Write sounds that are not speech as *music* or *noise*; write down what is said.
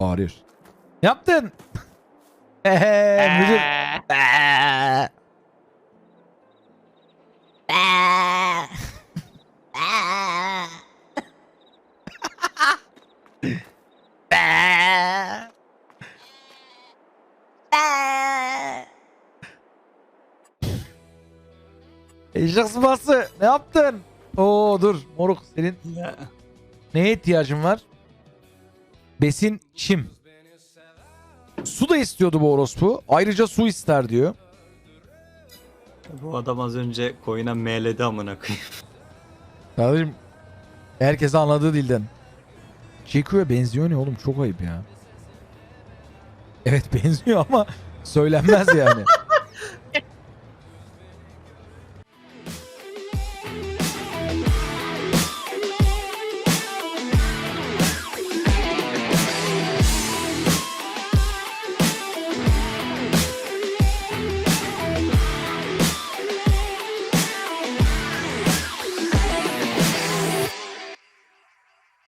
Bağırıyor. Ne yaptın? *laughs* Müdür. Eşek sıması ne yaptın? Oo dur moruk senin neye ihtiyacın var? Besin çim. Su da istiyordu bu orospu. Ayrıca su ister diyor. Bu adam az önce koyuna meyledi amına koyayım. Kardeşim herkese anladığı dilden. Çeku'ya benziyor ne oğlum çok ayıp ya. Evet *laughs* benziyor ama söylenmez yani.